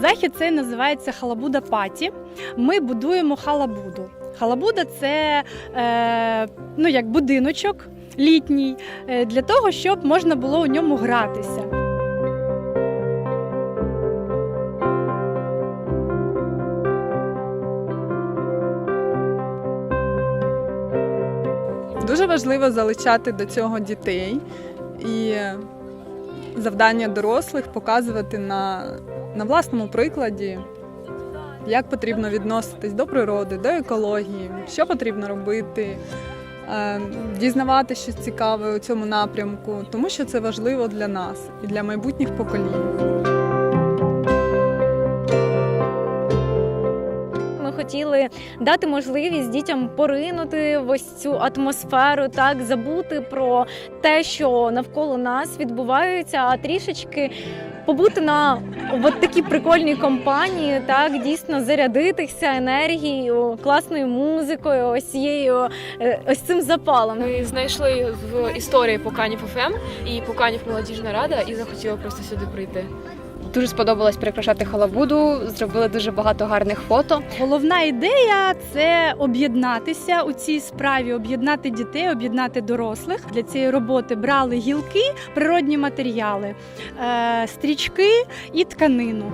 Захід цей називається Халабуда Паті. Ми будуємо халабуду. Халабуда це е, ну, як будиночок літній е, для того, щоб можна було у ньому гратися. Дуже важливо залучати до цього дітей і завдання дорослих показувати на, на власному прикладі, як потрібно відноситись до природи, до екології, що потрібно робити, е, дізнавати щось цікаве у цьому напрямку, тому що це важливо для нас і для майбутніх поколінь. Хотіли дати можливість дітям поринути в ось цю атмосферу, так забути про те, що навколо нас відбувається, а трішечки побути на от такій прикольній компанії, так дійсно зарядитися енергією, класною музикою, ось цією е, ось цим запалом. Ми знайшли в історії Поканів ФМ і Поканів молодіжна рада і захотіли просто сюди прийти. Дуже сподобалось прикрашати халабуду, зробили дуже багато гарних фото. Головна ідея це об'єднатися у цій справі, об'єднати дітей, об'єднати дорослих. Для цієї роботи брали гілки, природні матеріали, е, стрічки і тканину.